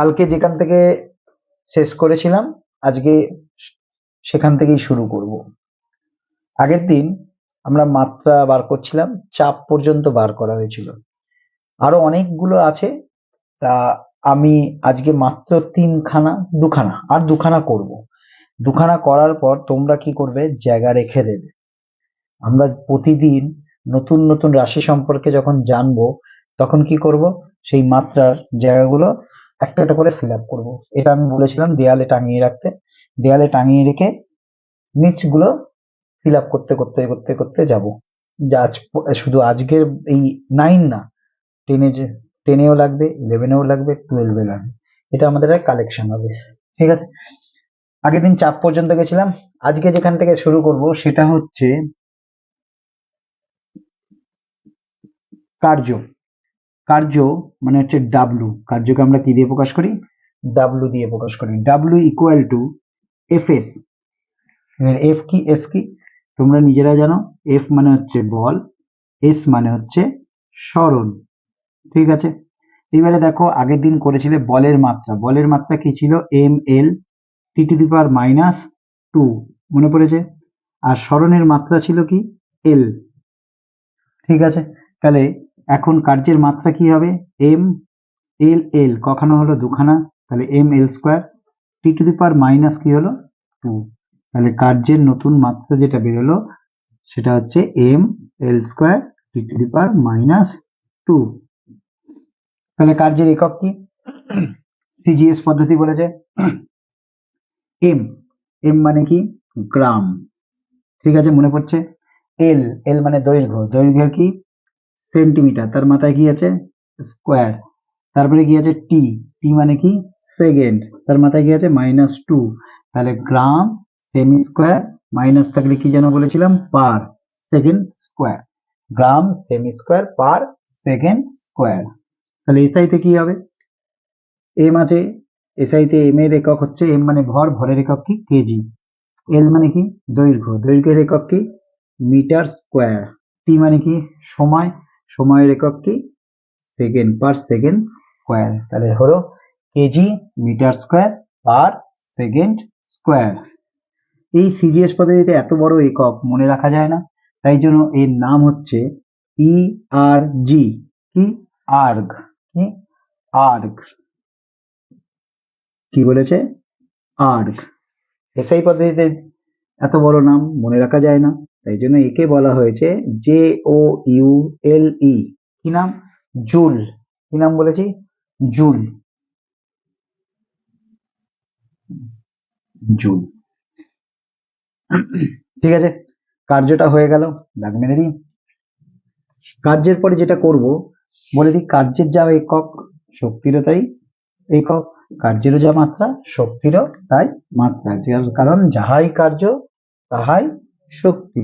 কালকে যেখান থেকে শেষ করেছিলাম, আজকে সেখান থেকেই শুরু করব। আগের দিন আমরা মাত্রা বার করছিলাম, চাপ পর্যন্ত বার করা হয়েছিল। আরও অনেকগুলো আছে, তা আমি আজকে মাত্র তিনখানা, দুখানা, আর দুখানা করব। দুখানা করার পর তোমরা কি করবে? জায়গা রেখে দেবে। আমরা প্রতিদিন নতুন নতুন রাশি সম্পর্কে যখন জানব, তখন কি করব? সেই মাত্রার জায়গাগুলো একটা একটা করে ফিল আপ করব। এটা আমি বলেছিলাম দেয়ালে টাঙিয়ে রাখতে। দেয়ালে টাঙিয়ে রেখে নিচগুলো ফিল আপ করতে করতে করতে করতে যাব। আজ, শুধু আজকের এই নাইন না টেনে যে টেনেও লাগবে ইলেভেনেও লাগবে টুয়েলভে লাগবে। এটা আমাদের কালেকশন হবে। ঠিক আছে? আগের দিন চাপ পর্যন্ত গেছিলাম। আজকে যেখান থেকে শুরু করব সেটা হচ্ছে কার্য কার্য মানে হচ্ছে ডাব্লু কার্যকে আমরা কি দিয়ে প্রকাশ করি? ডাব্লু দিয়ে প্রকাশ করি। W equal to F S F কি? এস কি? তোমরা নিজেরা জানো এফ মানে হচ্ছে বল এস মানে হচ্ছে সরণ। ঠিক আছে? এবারে দেখো, আগের দিন করেছিলে বলের মাত্রা। বলের মাত্রা কি ছিল? M L T to the power minus two মনে পড়েছে? আর সরণের মাত্রা ছিল কি? এল ঠিক আছে? তাহলে এখন কার্যের মাত্রা কি হবে? এম এল এল কখানো হলো দুখানা, তাহলে M L square T to the power minus কি হলো? টু তাহলে কার্যের নতুন মাত্রা যেটা বেরোলো, সেটা হচ্ছে M L square T to the power minus two তাহলে কার্যের একক কি? সিজিএস পদ্ধতি বলেছে। এম এম মানে কি? গ্রাম। ঠিক আছে, মনে পড়ছে? এল এল মানে দৈর্ঘ্য। দৈর্ঘ্যের কি? সেন্টিমিটার। তার মাথায় কি আছে? স্কোয়ার। তারপরে কি আছে? টি। টি মানে কি? সেকেন্ড। তার মাথায় কি আছে? Minus two. তাহলে গ্রাম সেমি স্কোয়ার মাইনাস থাকলে কি যেন বলেছিলাম? Per second square. Gram semi square, per second square. তাহলে এসআইতে কি হবে? এম আছে। এসআইতে এম এর একক হচ্ছে এম মানে ভর, ভরের একক কি? কেজি এল মানে কি? দৈর্ঘ্য। দৈর্ঘ্যের একক কি? Metre square. টি মানে কি? সময়। সময়ের একক কি সেকেন্ড পার সেকেন্ড স্কোয়ার। তাহলে হলো kg metre square per second square. এই সিজিএস পদ্ধতিতে এত বড় একক মনে রাখা যায় না। তাই জন্য এর নাম হচ্ছে ই আর জি কি? আর্গ কি? আর্গ। কি বলেছে? আর্গ। এসআই পদ্ধতিতে এত বড় নাম মনে রাখা যায় না। তাই জন্য একে বলা হয়েছে জে ও ইউ এল ই কি নাম? জুল। কি নাম বলেছি? জুল। জুল। ঠিক আছে? কার্যটা হয়ে গেল। দাগ মেরে দিই। কার্যের পরে যেটা করব, বলে দিই কার্যের যা একক, শক্তিরও তাই একক, কার্যেরও যা মাত্রা, শক্তিরও তাই মাত্রা। কারণ যাহাই কার্য, তাহাই শক্তি।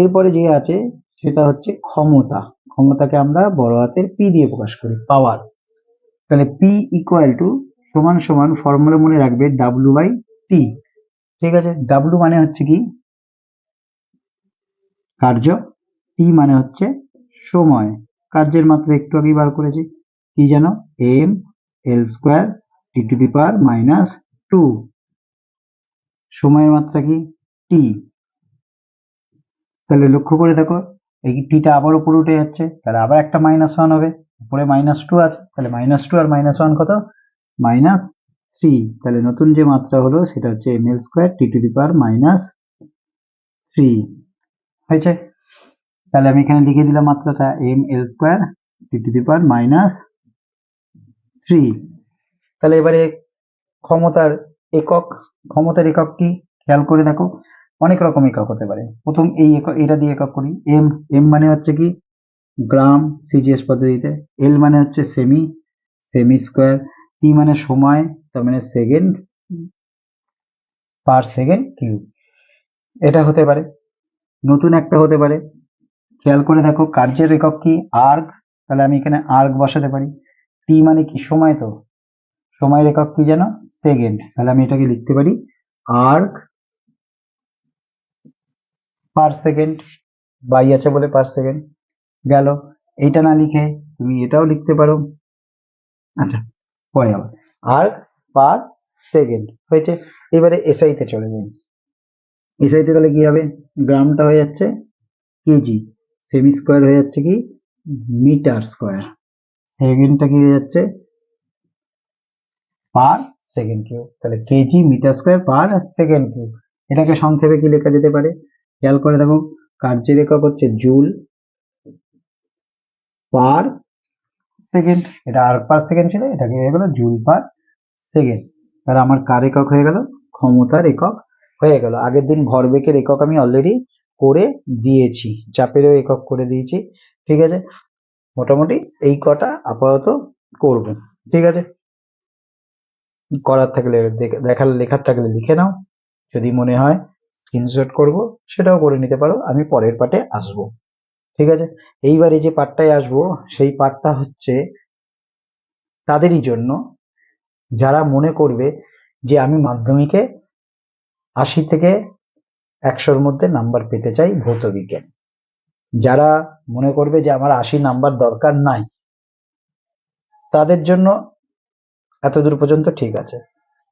এরপরে যে আছে, সেটা হচ্ছে ক্ষমতা। ক্ষমতাকে আমরা বড় হাতের পি দিয়ে প্রকাশ করি পাওয়ার তাহলে পি ইকুয়াল টু সমান সমান ফর্মুলা মনে রাখবে ডাব্লু বাই টি ঠিক আছে? ডাব্লু মানে হচ্ছে কি? কার্য। টি মানে হচ্ছে সময়। কার্যের মাত্রা একটু আগেই বার করেছি। কি যেন M L square T to the power minus two সময়ের মাত্রা কি? টি তাহলে লক্ষ্য করে দেখো, এই টিটা আবার উপরে উঠে যাচ্ছে, তাহলে আবার একটা মাইনাস ওয়ান হবে, উপরে মাইনাস টু আছে, তাহলে মাইনাস টু আর মাইনাস ওয়ান কত? মাইনাস থ্রি তাহলে নতুন যে মাত্রা হলো সেটা হচ্ছে M L square T to the power minus three হয়েছে? তাহলে আমি এখানে লিখে দিলাম মাত্রাটা M L square T to the power minus three তাহলে এবারে ক্ষমতার একক ক্ষমতার একক কি? খেয়াল করে দেখো অনেক রকম একক হতে পারে। প্রথম এই একক, এটা দিয়ে একক করি। এম এম মানে হচ্ছে কি? গ্রাম সিজিএস পদ্ধতিতে। এল মানে হচ্ছে সেমি সেমি স্কোয়ার টি মানে সময়, তার মানে সেকেন্ড পার সেকেন্ড কিউব এটা হতে পারে। নতুন একটা হতে পারে। খেয়াল করে দেখো, কার্যের একক কি? আর্ক তাহলে আমি এখানে আর্ক বসাতে পারি। টি মানে কি? সময় তো। সময়ের একক কি যেন? সেকেন্ড তাহলে আমি এটাকে লিখতে পারি। আর্গ পার সেকেন্ড বাই আছে বলে পার সেকেন্ড গেল। এইটা না লিখে তুমি এটাও লিখতে পারো। আচ্ছা পরে আবার। আর পার সেকেন্ড হয়েছে? এবারে এসআইতে চলে যাই। এসআইতে তাহলে কি হবে? গ্রামটা হয়ে যাচ্ছে কেজি। সেমি স্কোয়ার হয়ে যাচ্ছে কি? মিটার স্কোয়ার সেকেন্ডটা কি হয়ে যাচ্ছে? পার সেকেন্ড কিউ তাহলে kg metre square per second cube এটাকে সংক্ষেপে কি লেখা যেতে পারে? খেয়াল করে দেখো কার্যের একক হচ্ছে জুল পার সেকেন্ড। এটা আর পার সেকেন্ড ছিল, এটা কি হয়ে গেল? Joule per second. তাহলে আমার কার একক হয়ে গেল? ক্ষমতার একক হয়ে গেল। আগের দিন ভরবেগের একক আমি অলরেডি করে দিয়েছি, চাপেরও একক করে দিয়েছি, ঠিক আছে? মোটামুটি এই কটা আপাতত করব, ঠিক আছে? করার থাকলে, দেখ- দেখার, লেখার থাকলে লিখে নাও, যদি মনে হয়। স্ক্রিনশট করব, সেটাও করে নিতে পারো, আমি পরের পার্টে আসব। ঠিক আছে? এইবারে যে পার্টটায় আসব, সেই পার্টটা হচ্ছে তাদেরই জন্য যারা মনে করবে যে আমি মাধ্যমিকে আশি থেকে একশোর মধ্যে নাম্বার পেতে চাই ভৌত বিজ্ঞান। যারা মনে করবে যে আমার আশি নাম্বার দরকার নাই, তাদের জন্য এতদূর পর্যন্ত ঠিক আছে।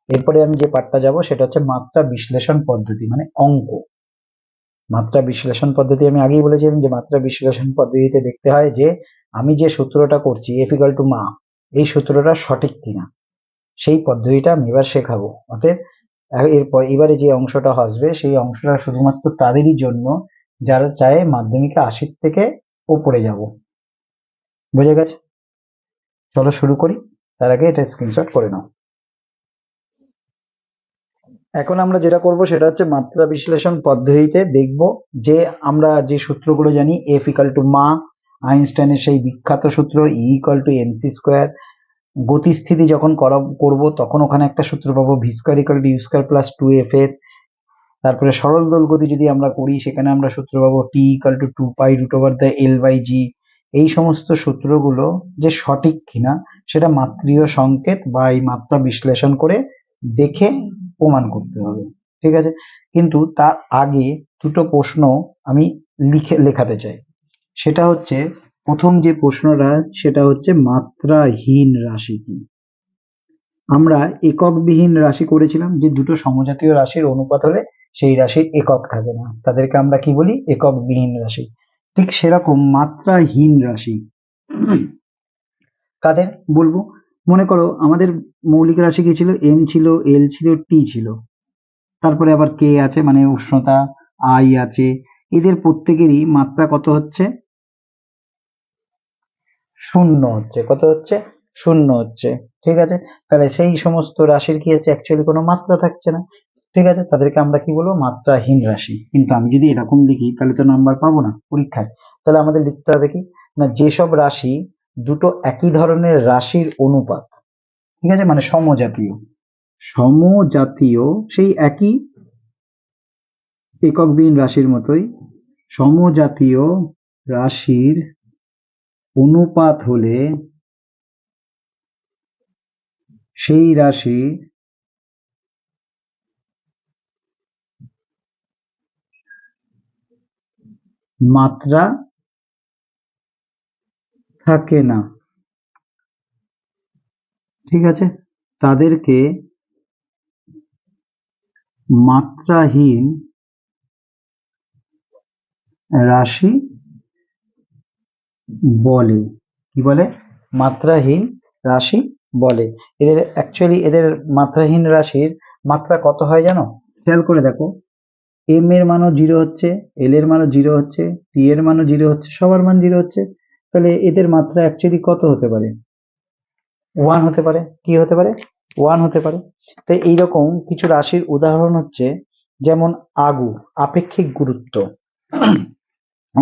এরপরে আমি যে পাঠটা যাব সেটা হচ্ছে মাত্রা বিশ্লেষণ পদ্ধতি মানে অঙ্ক। মাত্রা বিশ্লেষণ পদ্ধতি আমি আগেই বলেছিলাম যে মাত্রা বিশ্লেষণ পদ্ধতিতে দেখতে হয় যে আমি যে সূত্রটা করছি এফিকাল টু মা, এই সূত্রটা সঠিক কিনা। সেই পদ্ধতিটা আমি এবার শেখাবো। অতএব, এরপর এবারে যে অংশটা আসবে, সেই অংশটা শুধুমাত্র তাদেরই জন্য যারা চায় মাধ্যমিকে আশির থেকে ওপরে যাব। বুঝে গেছে? চলো শুরু করি। তার আগে এটা স্ক্রিনশট করে নাও। এখন আমরা যেটা করব সেটা হচ্ছে মাত্রা বিশ্লেষণ পদ্ধতিতে দেখব যে আমরা যে সূত্রগুলো জানি এফ ইকাল টু মা, আইনস্টাইনের সেই বিখ্যাত সূত্র E equal to MC square গতিস্থিতি যখন করব তখন ওখানে একটা সূত্র পাবো V square equal to U square plus two F S তারপরে সরল দোল গতি যদি আমরা করি, সেখানে আমরা সূত্র পাবো T equal to two pi root over the L by G এই সমস্ত সূত্রগুলো যে সঠিক কিনা, সেটা মাত্রীয় সংকেত বা এই মাত্রা বিশ্লেষণ করে দেখে প্রমাণ করতে হবে, ঠিক আছে? কিন্তু তার আগে দুটো প্রশ্ন আমি লিখে, লেখাতে চাই। সেটা হচ্ছে, প্রথম যে প্রশ্নটা, সেটা হচ্ছে মাত্রাহীন রাশি কি? আমরা এককবিহীন রাশি করেছিলাম, যে দুটো সমজাতীয় রাশির অনুপাত হলে সেই রাশির একক থাকে না। তাদেরকে আমরা কি বলি? এককবিহীন রাশি। ঠিক সেরকম মাত্রাহীন রাশি। কাদের? বলব। মনে করো আমাদের মৌলিক রাশি কি ছিল? এম ছিল এল ছিল টি ছিল। তারপরে আবার কে আছে মানে উষ্ণতা আই আছে। এদের প্রত্যেকেরই মাত্রা কত হচ্ছে? শূন্য হচ্ছে। কত হচ্ছে? শূন্য হচ্ছে। ঠিক আছে? তাহলে সেই সমস্ত রাশির কি আছে? অ্যাকচুয়ালি কোনো মাত্রা থাকছে না। ঠিক আছে? তাদেরকে আমরা কি বলব? মাত্রাহীন রাশি। কিন্তু আমি যদি এরকম লিখি, তাহলে তো নাম্বার পাবো না পরীক্ষায়। তাহলে আমাদের লিখতে হবে কি? না, যেসব রাশি দুটো একই ধরনের রাশির অনুপাত। ঠিক আছে? মানে সমজাতীয়। সমজাতীয়, সেই একই এককবিহীন রাশির মতোই সমজাতীয় রাশির অনুপাত হলে সেই রাশি মাত্রা থাকে না। ঠিক আছে? তাদেরকে মাত্রাহীন রাশি বলে। কি বলে? মাত্রাহীন রাশি বলে। এদের অ্যাকচুয়ালি এদের মাত্রাহীন রাশির মাত্রা কত হয় জানো? খেয়াল করে দেখো। এম এর মানও জিরো হচ্ছে এল এর মানও জিরো হচ্ছে টি এর মানও জিরো হচ্ছে, সবার মান জিরো হচ্ছে। তাহলে এদের মাত্রা অ্যাকচুয়ালি কত হতে পারে? ওয়ান হতে পারে, কি হতে পারে? ওয়ান হতে পারে। তাই এইরকম কিছু রাশির উদাহরণ হচ্ছে, যেমন আগু, আপেক্ষিক গুরুত্ব।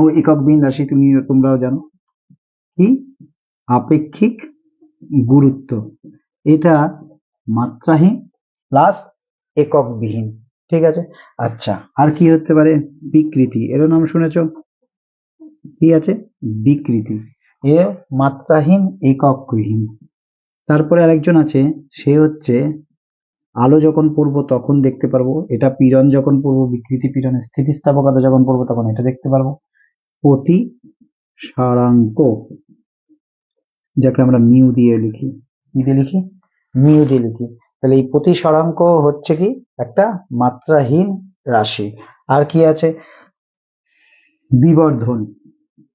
ও একক বিন রাশি, তুমি তোমরাও জানো। কি? আপেক্ষিক গুরুত্ব। এটা মাত্রাহীন প্লাস এককবিহীন। ঠিক আছে? আচ্ছা আর কি হতে পারে? বিকৃতি। এর নাম শুনেছ? কি আছে? বিকৃতি। এ মাত্রাহীন এককবিহীন তারপরে আরেকজন আছে, সে হচ্ছে আলো যখন পড়ব তখন দেখতে পারব। এটা পীড়ন যখন পড়ব, বিকৃতি পীড়ন, স্থিতিস্থাপকতা যখন পড়ব তখন এটা দেখতে পারব। প্রতি সারাঙ্ক যাকে আমরা মিউ দিয়ে লিখি। কি দিয়ে লিখি? মিউ দিয়ে লিখি। তাহলে এই প্রতিসরাঙ্ক হচ্ছে কি? একটা মাত্রাহীন রাশি। আর কি আছে? বিবর্ধন।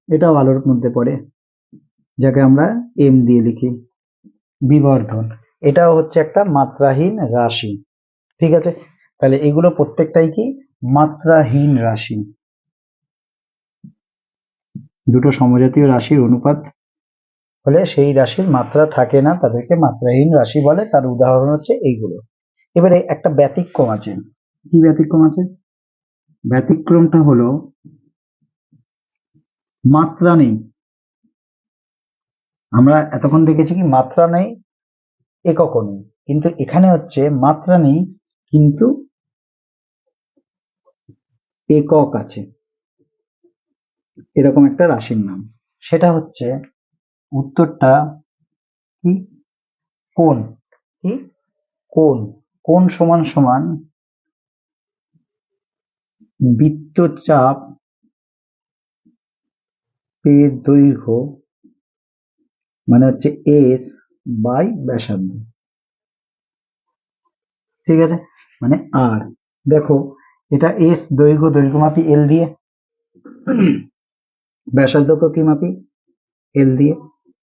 এটাও আলোর মধ্যে পড়ে, যাকে আমরা এম দিয়ে লিখি, বিবর্ধন। এটাও হচ্ছে একটা মাত্রাহীন রাশি, ঠিক আছে? তাহলে এগুলো প্রত্যেকটাই কি? মাত্রাহীন রাশি। দুটো সমজাতীয় রাশির অনুপাত হলে সেই রাশির মাত্রা থাকে না, তাদেরকে মাত্রাহীন রাশি বলে। তার উদাহরণ হচ্ছে এইগুলো। এবারে একটা ব্যতিক্রম আছে। কি ব্যতিক্রম আছে? ব্যতিক্রমটা হলো মাত্রা নেই। আমরা এতক্ষণ দেখেছি কি মাত্রা নেই একক নেই। কিন্তু এখানে হচ্ছে মাত্রা নেই, কিন্তু একক আছে। এরকম একটা রাশির নাম। সেটা হচ্ছে উত্তরটা কি? কোন কি? কোন কোন সমান সমান বৃত্তচাপ এর দৈর্ঘ্য মানে হচ্ছে এস বাই ব্যাসার্ধ। ঠিক আছে? মানে আর দেখো, এটা এস দৈর্ঘ্য দৈর্ঘ্য মাপি এল দিয়ে। ব্যাসার্ধকে কি মাপি? এল দিয়ে।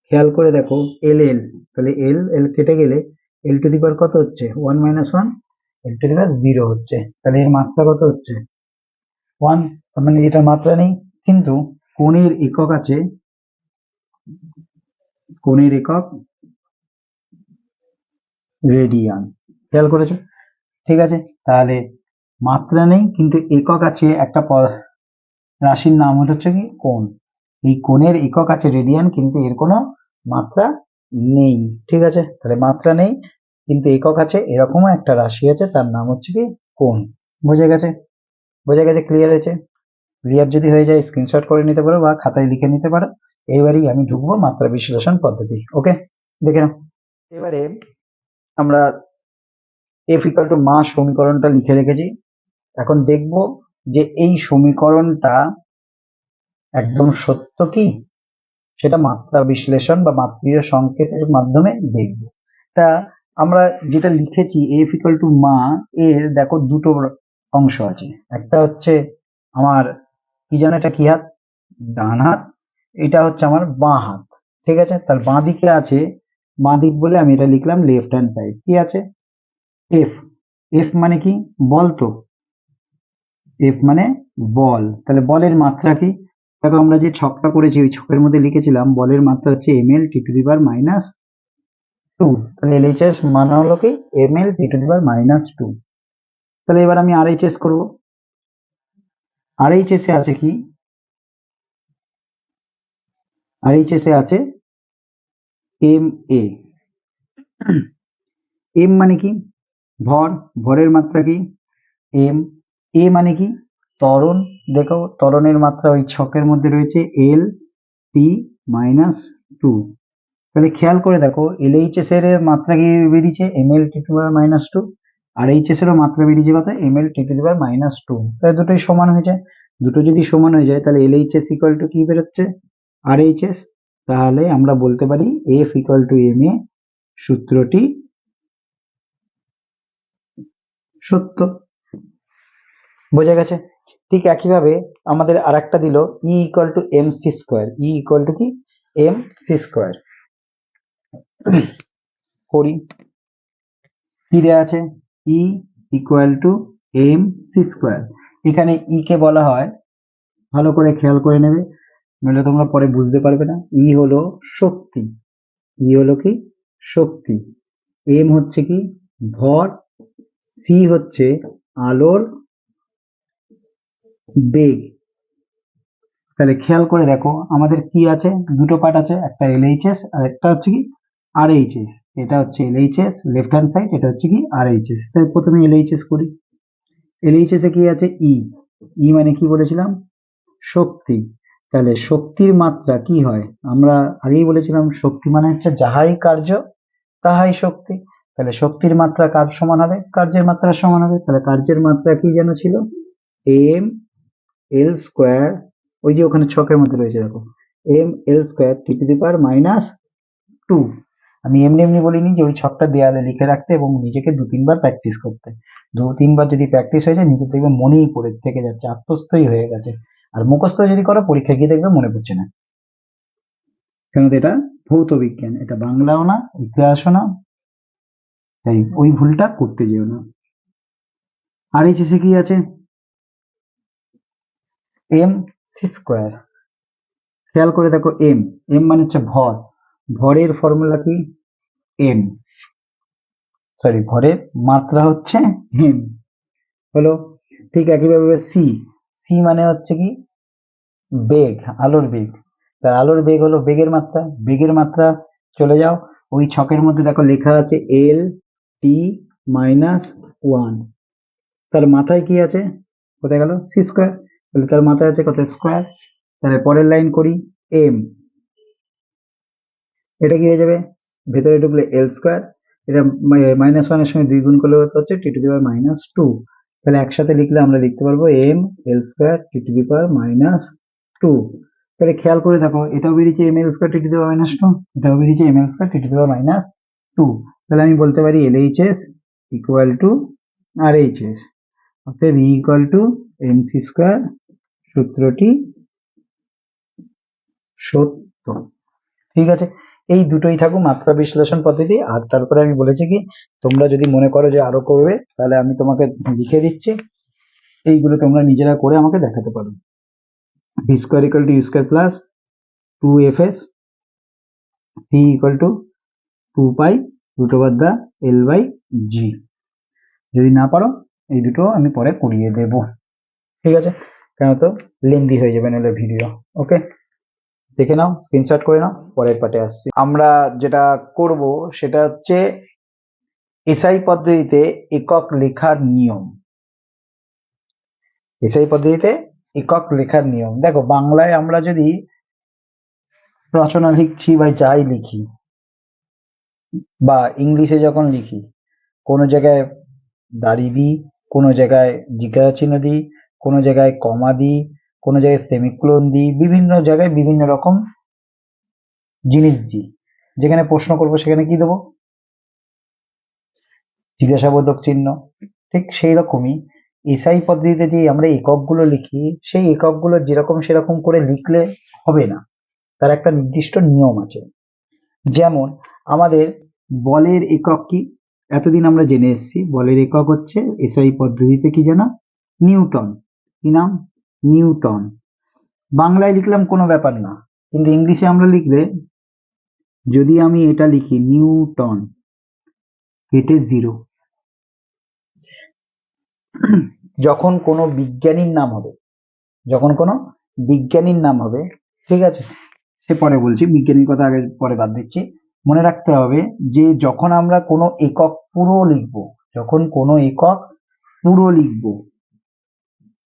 খেয়াল করে দেখো এল এল তাহলে এল এল কেটে গেলে এল টু দি কত হচ্ছে? One minus one L to the zero হচ্ছে। তাহলে এর মাত্রা কত হচ্ছে? ওয়ান তার মানে এটার মাত্রা নেই। কিন্তু কোণের একক আছে। কোণের একক রেডিয়ান। খেয়াল করেছ? ঠিক আছে, তাহলে মাত্রা নেই, কিন্তু একক আছে একটা রাশির নাম হচ্ছে কি? কোণ। এই কোণের একক আছে রেডিয়ান, কিন্তু এর কোনো মাত্রা নেই। ঠিক আছে, তাহলে মাত্রা নেই, কিন্তু একক আছে, এরকমও একটা রাশি আছে, তার নাম হচ্ছে কি? কোণ। বোঝা গেছে? বোঝা গেছে ক্লিয়ার হয়েছে? ক্লিয়ার যদি হয়ে যায়, স্ক্রিনশট করে নিতে পারো বা খাতায় লিখে নিতে পারো। এইবারেই আমি ঢুকবো মাত্রা বিশ্লেষণ পদ্ধতি, ওকে? দেখে নাও। এবারে আমরা এফ ইকাল টু মা সমীকরণটা লিখে রেখেছি। এখন দেখব যে এই সমীকরণটা একদম সত্য কি? সেটা মাত্রা বিশ্লেষণ বা মাত্রীয় সংকেতের মাধ্যমে দেখব। তা আমরা যেটা লিখেছি এফ ইকাল টু মা, এর দেখো দুটো অংশ আছে। একটা হচ্ছে আমার কি জানো এটা কি হাত? ডান হাত। এটা হচ্ছে আমার বাঁ হাত। ঠিক আছে? তার বাঁ দিকে আছে, বাঁ দিক বলে আমি এটা লিখলাম লেফট হ্যান্ড সাইড কি আছে? এফ এফ মানে কি? বল তো। এফ মানে বল। তাহলে বলের মাত্রা কি? দেখো আমরা যে ছকটা করেছি, ওই ছকের মধ্যে লিখেছিলাম, বলের মাত্রা হচ্ছে M L T to the power minus two তাহলে এল এইচ এস মানে হলো কি? M L T to the power minus two তাহলে এবার আমি আর এইচ এস করব। আর এইচএস আছে কি? আর এইচএস আছে এম এ এম মানে কি? ভর। ভরের মাত্রা কি? এম এ মানে কি? ত্বরণ। দেখো, ত্বরণের মাত্রা ওই ছকের মধ্যে রয়েছে এল টি মাইনাস টু তাহলে খেয়াল করে দেখো এল এইচএস এর মাত্রা কি বেরিয়েছে? M L T two minus two R HS এরও মাত্রা বেরিয়েছে কত M L T two minus two তাহলে দুটোই সমান হয়ে যায় দুটো যদি সমান হয়ে যায়, তাহলে এল এইচএস ইকুয়াল টু কি বেরোচ্ছে? আর এইচ এস তাহলে আমরা বলতে পারি F equal to M A সূত্রটি সত্য। বোঝা গেছে? ঠিক একইভাবে আমাদের আর একটা দিল E equal to M C square E equal to কি? এম সি স্কোয়ার করি। কি দেওয়া আছে? E equal to M C square এখানে ই কে বলা হয়, ভালো করে খেয়াল করে নেবে, নইলে তোমরা পরে বুঝতে পারবে না। ই হলো শক্তি। ই হলো কি? শক্তি। এম হচ্ছে কি? ভর। সি হচ্ছে আলোর বেগ। তাহলে খেয়াল করে দেখো, আমাদের কি আছে? দুটো পার্ট আছে, একটা এলএইচএস আর একটা হচ্ছে কি? আরএইচএস এটা হচ্ছে এলএইচএস লেফট হ্যান্ড সাইড এটা হচ্ছে কি আরএইচএস তাই প্রথমে এলএইচএস করি। এলএইচএস এ কি আছে? ই ই মানে কি বলেছিলাম? শক্তি। তাহলে শক্তির মাত্রা কি হয়? আমরা আগেই বলেছিলাম, শক্তি মানে হচ্ছে যাহাই কার্য, তাহাই শক্তি। তাহলে শক্তির মাত্রা কার সমান হবে? কার্যের মাত্রা সমান হবে। তাহলে কার্যের মাত্রা কি যেন ছিল? এম এল স্কোয়ার ওই যে ওখানে ছকের মধ্যে রয়েছে, দেখো। M L square T to the power minus two আমি এমনি এমনি বলিনি যে ওই ছকটা দেয়ালে লিখে রাখতে এবং নিজেকে দু তিনবার প্র্যাকটিস করতে। দু তিনবার যদি প্র্যাকটিস হয়ে যায় নিজের দেখবে মনেই পড়ে, থেকে যাচ্ছে, আত্মস্থই হয়ে গেছে। আর মুখস্থ যদি করো, পরীক্ষায় গিয়ে দেখবে মনে পড়ছে না। কেন এটা? ভৌত বিজ্ঞান। এটা বাংলাও না, ইতিহাসও না। তাই ওই ভুলটা করতে যেও না। আর এই এইচএসে কি আছে? এম সি স্কোয়ার খেয়াল করে দেখো এম এম মানে হচ্ছে ভর। ভরের ফর্মুলা কি? এম সরি ভরের মাত্রা হচ্ছে এম হলো ঠিক একইভাবে সি সি মানে হচ্ছে কি? বেগ, আলোর বেগ। তার আলোর বেগ হলো বেগের মাত্রা। বেগের মাত্রা চলে যাও। ওই ছকের মধ্যে দেখো লেখা আছে এল টি মাইনাস ওয়ান তার মাথায় কি আছে? কোথায় গেল? সি স্কোয়ার তার মাথায় আছে কত স্কোয়ার তাহলে পরের লাইন করি এম এটা কি হয়ে যাবে? ভেতরে ঢুকলে এল স্কোয়ার এটা মাইনাস ওয়ানের সঙ্গে দুই গুণ করলে হচ্ছে? T to the power minus two তাহলে একসাথে লিখলে আমরা লিখতে পারব M L square T to the power minus two তাহলে খেয়াল করে দেখো, এটাও বেরিয়েছে M L square T to the power minus two এটাও বেরিয়েছে M L square T to the power minus two তাহলে আমি বলতে পারি L H S equal to R H S অতএব E equal to M C square সূত্রটি সত্য। ঠিক আছে? এই দুটোই থাকুক, মাত্রা বিশ্লেষণ পদ্ধতি। আর তারপরে আমি বলেছি কি, তোমরা যদি মনে করো যে আরও করবে, তাহলে আমি তোমাকে লিখে দিচ্ছি। এইগুলো তোমরা নিজেরা করে আমাকে দেখাতে পারো। V square two square plus two F S V equal to two pi root over the L by G যদি না পারো, এই দুটো আমি পরে করিয়ে দেব। ঠিক আছে? কেন তো লেন্দি হয়ে যাবে, নাহলে ভিডিও ওকে দেখে নাও স্ক্রিনশট করে নাও, পরের পার্টে আসছি। আমরা যেটা করব সেটা হচ্ছে এসআই পদ্ধতিতে একক লেখার নিয়ম। এসআই পদ্ধতিতে একক লেখার নিয়ম। দেখো, বাংলায় আমরা যদি রচনা লিখছি বা যাই লিখি, বা ইংলিশে যখন লিখি, কোনো জায়গায় দাড়ি দিই, কোনো জায়গায় জিজ্ঞাসা চিহ্ন দিই, কোনো জায়গায় কমা দিই কোনো জায়গায় সেমিক্লোন দিই, বিভিন্ন জায়গায় বিভিন্ন রকম জিনিস দিই। যেখানে প্রশ্ন করব সেখানে কি দেবো? জিজ্ঞাসাবোধক চিহ্ন। ঠিক সেই রকমই এসআই পদ্ধতিতে যে আমরা এককগুলো লিখি, সেই এককগুলো যেরকম সেরকম করে লিখলে হবে না। তার একটা নির্দিষ্ট নিয়ম আছে। যেমন আমাদের বলের একক কি? এতদিন আমরা জেনে এসেছি, বলের একক হচ্ছে এসআই পদ্ধতিতে কি জানো নিউটন। কি নাম? নিউটন। বাংলায় লিখলাম কোনো ব্যাপার না, কিন্তু ইংলিশে আমরা লিখলে যদি আমি এটা লিখি, নিউটন কেটে জিরো যখন কোনো বিজ্ঞানীর নাম হবে, যখন কোনো বিজ্ঞানীর নাম হবে, ঠিক আছে? সে পরে বলছি, বিজ্ঞানীর কথা আগে পরে বাদ দিচ্ছি। মনে রাখতে হবে যে যখন আমরা কোনো একক পুরো লিখব, যখন কোনো একক পুরো লিখব,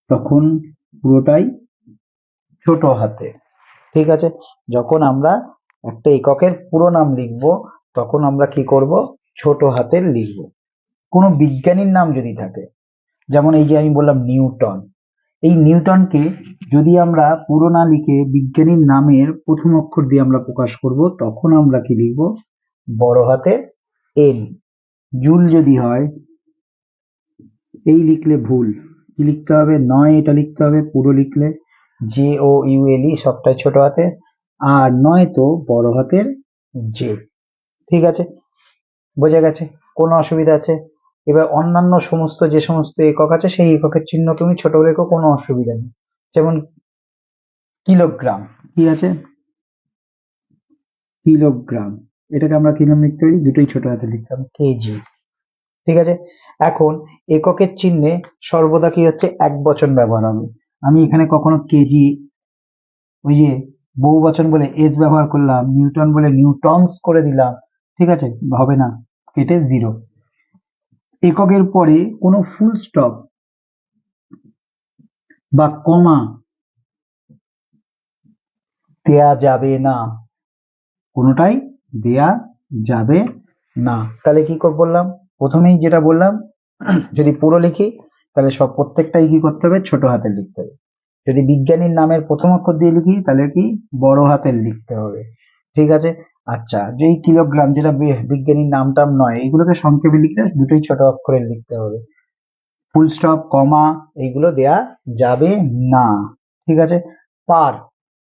তখন পুরোটাই ছোট হাতে। ঠিক আছে? যখন আমরা একটা এককের পুরো নাম লিখব, তখন আমরা কি করব? ছোট হাতের লিখব। কোনো বিজ্ঞানীর নাম যদি থাকে, যেমন এই যে আমি বললাম নিউটন। এই নিউটনকে যদি আমরা পুরো না লিখে বিজ্ঞানীর নামের প্রথম অক্ষর দিয়ে আমরা প্রকাশ করব, তখন আমরা কি লিখব? বড় হাতে এন জুল যদি হয়, এই লিখলে ভুল। কি লিখতে হবে? নয় এটা লিখতে হবে, পুরো লিখলে। জে ও ইউ এল ই সবটাই ছোট হাতে। আর নয় তো বড় হাতের জে ঠিক আছে? বোঝা গেছে? কোনো অসুবিধা আছে? এবার অন্যান্য সমস্ত, যে সমস্ত একক আছে, সেই এককের চিহ্ন তুমি ছোট লেখো, কোনো অসুবিধা নেই। যেমন কিলোগ্রাম। কি আছে? কিলোগ্রাম। এটাকে আমরা কি নাম লিখতে পারি দুটোই ছোট হাতে লিখতাম কেজি ঠিক আছে? এখন এককের চিহ্নে সর্বদা কি হচ্ছে? এক বচন ব্যবহার হবে। আমি এখানে কখনো কেজি, ওই যে বহু বচন বলে এস ব্যবহার করলাম, নিউটন বলে নিউটনস করে দিলাম, ঠিক আছে? হবে না, কেটে জিরো। এককের পরে কোনো ফুল স্টপ বা কমা দেয়া যাবে না। কোনোটাই দেয়া যাবে না। তাহলে কি বললাম? প্রথমেই যেটা বললাম, যদি পুরো লিখি, তাহলে সব প্রত্যেকটাই কি করতে হবে? ছোট হাতের লিখতে হবে। যদি বিজ্ঞানীর নামের প্রথম অক্ষর দিয়ে লিখি, তাহলে কি? বড় হাতের লিখতে হবে। ঠিক আছে? আচ্ছা যে কিলোগ্রাম, যেটা বিজ্ঞানীর নাম টাম নয় এগুলোকে সংক্ষেপে লিখতে দুটোই ছোট অক্ষরে লিখতে হবে। ফুল স্টপ, কমা, এইগুলো দেয়া যাবে না। ঠিক আছে? পার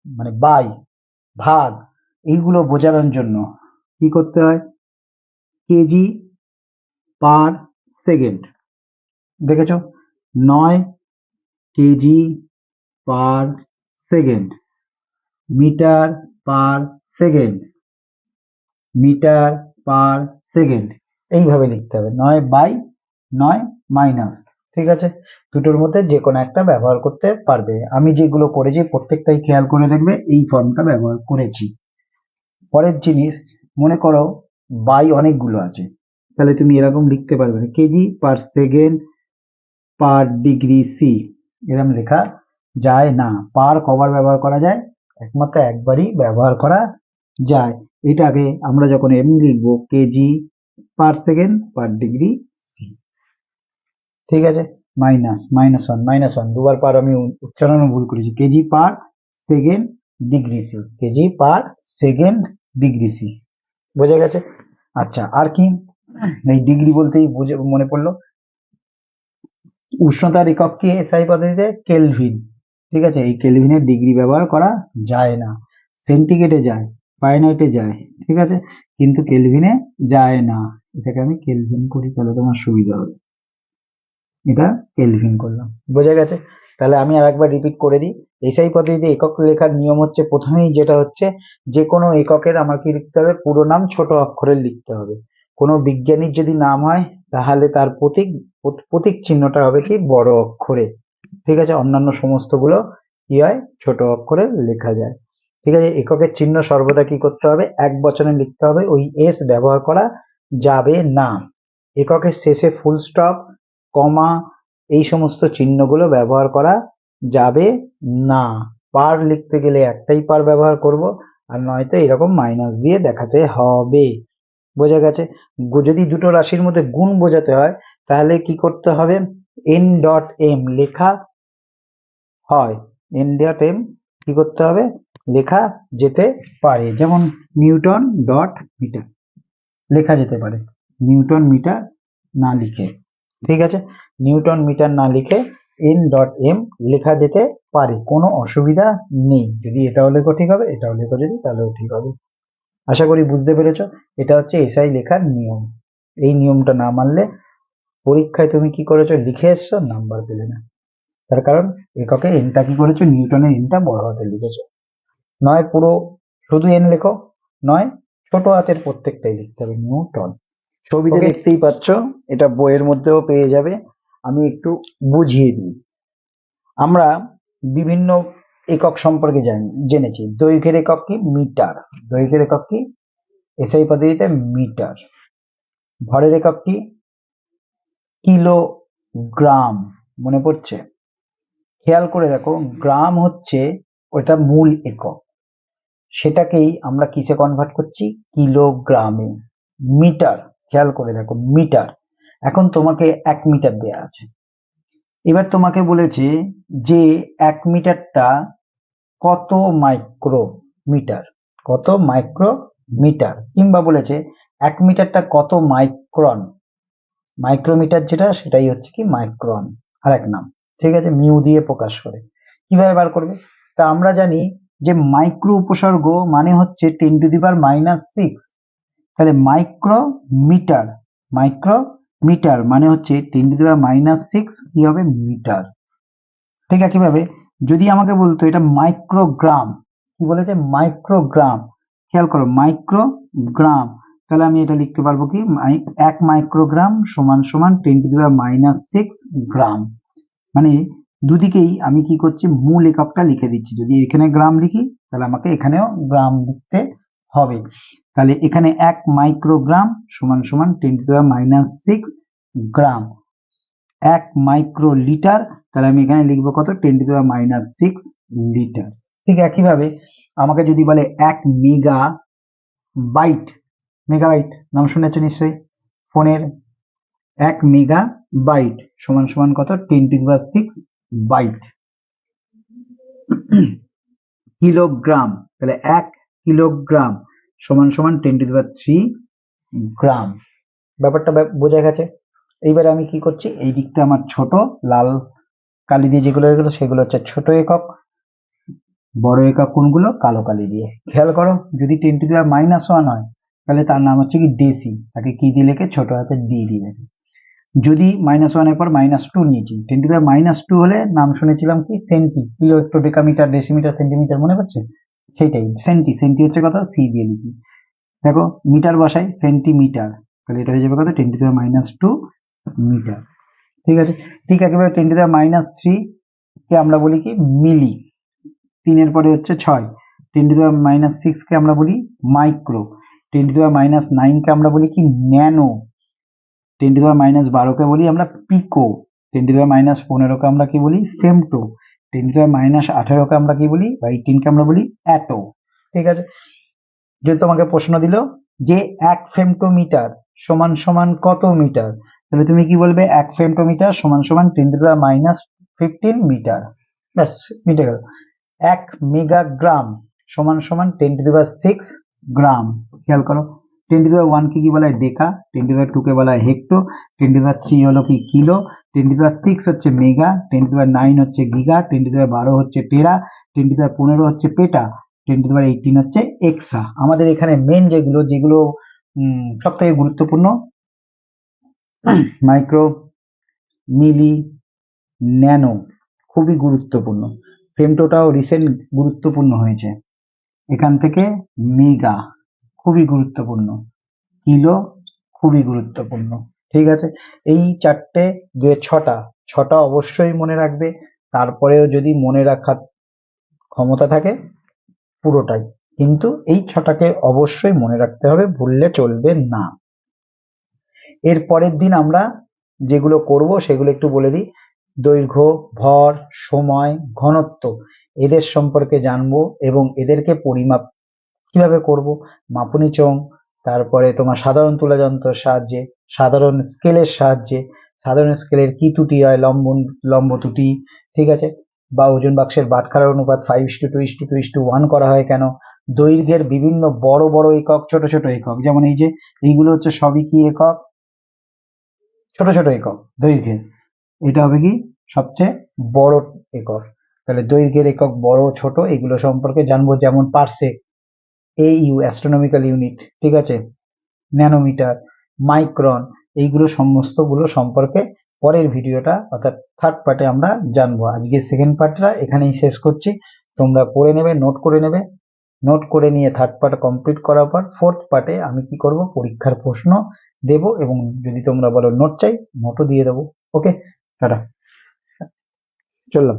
মানে বাই, ভাগ, এইগুলো বোঝানোর জন্য কি করতে হয়? KG per second. দেখেছ? নয় KG per second. Metre per second. Metre per second. এইভাবে লিখতে হবে। নয় বাই নয় মাইনাস। ঠিক আছে? দুটোর মধ্যে যে কোনো একটা ব্যবহার করতে পারবে। আমি যেগুলো করেছি, প্রত্যেকটাই খেয়াল করে দেখবে, এই ফর্মটা ব্যবহার করেছি। পরের জিনিস, মনে করো বাই অনেকগুলো আছে। তাহলে তুমি এরকম লিখতে পারবে না। KG per second per degree C এরকম লেখা যায় না। পার কবার ব্যবহার করা যায়? একমাত্র একবারই ব্যবহার করা যায়। এটাকে আমরা যখন এমনি লিখব, KG per second per degree C ঠিক আছে? Minus minus one minus one দুবার পার আমি উচ্চারণও ভুল করেছি। KG per second degree C KG per second degree C বোঝা গেছে? আচ্ছা আর কি? এই ডিগ্রি বলতেই বুঝে, মনে পড়ল। উষ্ণতার একক কি এসআই পদ্ধতিতে কেলভিন ঠিক আছে? এই কেলভিনের ডিগ্রি ব্যবহার করা যায় না। সেন্টিগ্রেডে যায় ফারেনহাইটে যায়, ঠিক আছে? কিন্তু কেলভিনে যায় না। এটাকে আমি কেলভিন করি, তাহলে তোমার সুবিধা হবে। এটা কেলভিন করলাম। বোঝা গেছে? তাহলে আমি আর একবার রিপিট করে দিই। এসআই পদ্ধতিতে একক লেখার নিয়ম হচ্ছে, প্রথমেই যেটা হচ্ছে, যে কোনো এককের আমার কি লিখতে হবে, পুরো নাম ছোট অক্ষরে লিখতে হবে। কোনো বিজ্ঞানীর যদি নাম হয়, তাহলে তার প্রতীক প্রতীক চিহ্নটা হবে কি বড় অক্ষরে। ঠিক আছে? অন্যান্য সমস্তগুলো কি হয়? ছোট অক্ষরে লেখা যায়। ঠিক আছে? এককের চিহ্ন সর্বদা কি করতে হবে? এক বচনে লিখতে হবে। ওই এস ব্যবহার করা যাবে না। এককের শেষে ফুল স্টপ কমা এই সমস্ত চিহ্নগুলো ব্যবহার করা যাবে না। পার লিখতে গেলে একটাই পার ব্যবহার করব, আর নয়তো এরকম মাইনাস দিয়ে দেখাতে হবে। বোঝা গেছে। যদি দুটো রাশির মধ্যে গুণ বোঝাতে হয়, তাহলে কি করতে হবে? এন ডট এম লেখা হয়। এন ডট এম কি করতে হবে? লেখা যেতে পারে। যেমন নিউটন ডট মিটার। লেখা যেতে পারে। নিউটন মিটার না লিখে। ঠিক আছে? নিউটন মিটার না লিখে এন ডট এম লেখা যেতে পারে। কোনো অসুবিধা নেই। যদি এটাও লেখো ঠিক হবে এটাও লেখো যদি তাহলেও ঠিক হবে। আশা করি বুঝতে পেরেছ এটা হচ্ছে এসআই লেখার নিয়ম। এই নিয়মটা না মানলে পরীক্ষায় তুমি কি করেছ লিখে এসছো নাম্বার পেলে না। তার কারণ এককে এনটা কি করেছ নিউটনের এনটা বড় হাতে লিখেছো। নয় পুরো শুধু এন লেখো নয় ছোট হাতের প্রত্যেকটাই লিখতে হবে নিউটন। ছবিতে দেখতেই পাচ্ছ এটা বইয়ের মধ্যেও পেয়ে যাবে আমি একটু বুঝিয়ে দিই। আমরা বিভিন্ন একক সম্পর্কে জানি জেনেছি। দৈর্ঘ্যের একক কি? মিটার। দৈর্ঘ্যের একক কি? এসআই পদ্ধতিতে মিটার। ভরের একক কি? কিলোগ্রাম। মনে পড়ছে? খেয়াল করে দেখো, গ্রাম হচ্ছে ওটা মূল একক। সেটাকেই আমরা কিসে কনভার্ট করছি? কিলোগ্রামে। মিটার। খেয়াল করে দেখো, মিটার। এখন তোমাকে এক মিটার দেয়া আছে। এবার তোমাকে বলেছে যে এক মিটারটা কত মাইক্রো মিটার কত মাইক্রো মিটার কিংবা বলেছে এক মিটারটা কত মাইক্রন? মাইক্রোমিটার যেটা, সেটাই হচ্ছে কি মাইক্রন? আর এক নাম। ঠিক আছে? মিউ দিয়ে প্রকাশ করে। কীভাবে বার করবে? তা আমরা জানি যে মাইক্রো উপসর্গ মানে হচ্ছে ten to the minus six. তাহলে মাইক্রো মিটার মাইক্রো মিটার মানে হচ্ছে ten to the power minus six কি হবে মিটার। ঠিক একইভাবে যদি আমাকে বলতো এটা মাইক্রোগ্রাম কি বলেছে? মাইক্রোগ্রাম খেয়াল করো মাইক্রোগ্রাম তাহলে আমি এটা লিখতে পারব কি? এক মাইক্রোগ্রাম সমান সমান ten to the power minus six gram মানে দুদিকেই আমি কি করছি? মূল এককটা লিখে দিচ্ছি। যদি এখানে গ্রাম লিখি, তাহলে আমাকে এখানেও গ্রাম লিখতে হবে। তাহলে এখানে এক মাইক্রোগ্রাম সমান সমান ten to minus six gram এক মাইক্রো লিটার তাহলে আমি এখানে লিখব কত? Ten to minus six litre ঠিক একইভাবে আমাকে যদি বলে এক মেগা বাইট মেগাবাইট নাম শুনেছো নিশ্চয়ই? ফোনের এক মেগা বাইট সমান সমান কত? Ten to six byte kilogram, তাহলে এক কিলোগ্রাম সমান সমান ten to the power three gram ব্যাপারটা ব্যা- বোঝা গেছে? এইবারে আমি কি করছি? এই দিকটা আমার ছোট, লাল কালি দিয়ে যেগুলো এগুলো সেগুলো হচ্ছে ছোট একক, বড় একক কোনগুলো? কালো কালি দিয়ে। খেয়াল করো, যদি ten to the power minus one হয়, তাহলে তার নাম হচ্ছে কি? ডেসি তাকে কি দিয়ে লেখে? ছোট হাতে ডি দিয়ে লেখে। যদি মাইনাস ওয়ানের পর মাইনাস টু নিয়েছি টেন টু মাইনাস টু হলে নাম শুনেছিলাম কি? সেন্টি কিলো একটু ডেকামিটার ডেসিমিটার সেন্টিমিটার মনে পড়ছে? সেইটাই সেন্টি সেন্টি হচ্ছে কত? সি দিয়ে লিখি। দেখো, মিটার বসাই সেন্টিমিটার তাহলে এটা হয়ে যাবে কত? Ten to power minus two metre ঠিক আছে? ঠিক একেবারে ten to power minus three কে আমরা বলি কি? মিলি। তিনের পরে হচ্ছে ছয়। Ten to power minus six কে আমরা বলি micro ten to power minus nine কে আমরা বলি কি? Nano ten to power minus বারোকে বলি আমরা pico ten to power minus পনেরোকে আমরা কি বলি? ফেমটো টেন টু মাইনাস আঠেরোকে আমরা কি বলি? বা এইটিনকে আমরা বলি? অ্যাটো ঠিক আছে? যদি তোমাকে প্রশ্ন দিল যে এক ফেমটোমিটার সমান সমান কত মিটার তাহলে তুমি কি বলবে? এক ফেমটোমিটার সমান সমান ten to minus fifteen metre ব্যাস, মিটে গেল। এক মেগাগ্রাম সমান সমান টেন টু সিক্স গ্রাম খেয়াল করো। টেন টু পাওয়ার ওয়ান কে বলা? হয় deca ten to power two কে বলা হয় হেক্টো টেন টু থ্রি হলো কি? Kilo ten to power six হচ্ছে mega, ten to power nine হচ্ছে গিগা, টেন টু পাওয়ার বারো হচ্ছে টেরা, টেন টু পাওয়ার পনেরো হচ্ছে পেটা, টেন টু পাওয়ার এইটিন হচ্ছে এক্সা। আমাদের এখানে মেন যেগুলো যেগুলো সব থেকে গুরুত্বপূর্ণ, মাইক্রো, মিলি, ন্যানো, খুবই গুরুত্বপূর্ণ। ফেমটোটাও রিসেন্ট গুরুত্বপূর্ণ হয়েছে। এখান থেকে মেগা, খুবই গুরুত্বপূর্ণ। কিলো, খুবই গুরুত্বপূর্ণ। ঠিক আছে? এই চারটে দুয়ে ছটা ছটা অবশ্যই মনে রাখবে। তারপরেও যদি মনে রাখার ক্ষমতা থাকে, পুরোটাই। কিন্তু এই ছটাকে অবশ্যই মনে রাখতে হবে, ভুললে চলবে না। এর পরের দিন আমরা যেগুলো করব, সেগুলো একটু বলে দিই। দৈর্ঘ্য, ভর, সময়, ঘনত্ব, এদের সম্পর্কে জানব এবং এদেরকে পরিমাপ কীভাবে করব? মাপুনি চোং তারপরে তোমার সাধারণ তুলা যন্ত্রের সাহায্যে সাধারণ স্কেলের সাহায্যে, সাধারণ স্কেলের কি ত্রুটি হয় লম্ব লম্ব ত্রুটি, ঠিক আছে? বা ওজন বাক্সের বাটখারার অনুপাত five is to two is to two is to one করা হয় কেন? দৈর্ঘ্যের বিভিন্ন বড় বড় একক, ছোট ছোট একক। যেমন এই যে, এইগুলো হচ্ছে সবই কি একক? ছোট ছোট একক, দৈর্ঘ্যের। এটা হবে কি? সবচেয়ে বড় একক। তাহলে দৈর্ঘ্যের একক বড়, ছোট, এগুলো সম্পর্কে জানব যেমন parsec A U astronomical unit ঠিক আছে? ন্যানোমিটার। মাইক্রন, এইগুলো সমস্তগুলো সম্পর্কে পরের ভিডিওটা, অর্থাৎ থার্ড পার্টে আমরা জানব। আজকে সেকেন্ড পার্টটা এখানেই শেষ করছি। তোমরা পড়ে নেবে নোট করে নেবে। নোট করে নিয়ে থার্ড পার্ট কমপ্লিট করার পর ফোর্থ পার্টে আমি কি করব? পরীক্ষার প্রশ্ন দেব এবং যদি তোমরা বলো নোট চাই নোটও দিয়ে দেবো। ওকে টাটা। চললাম।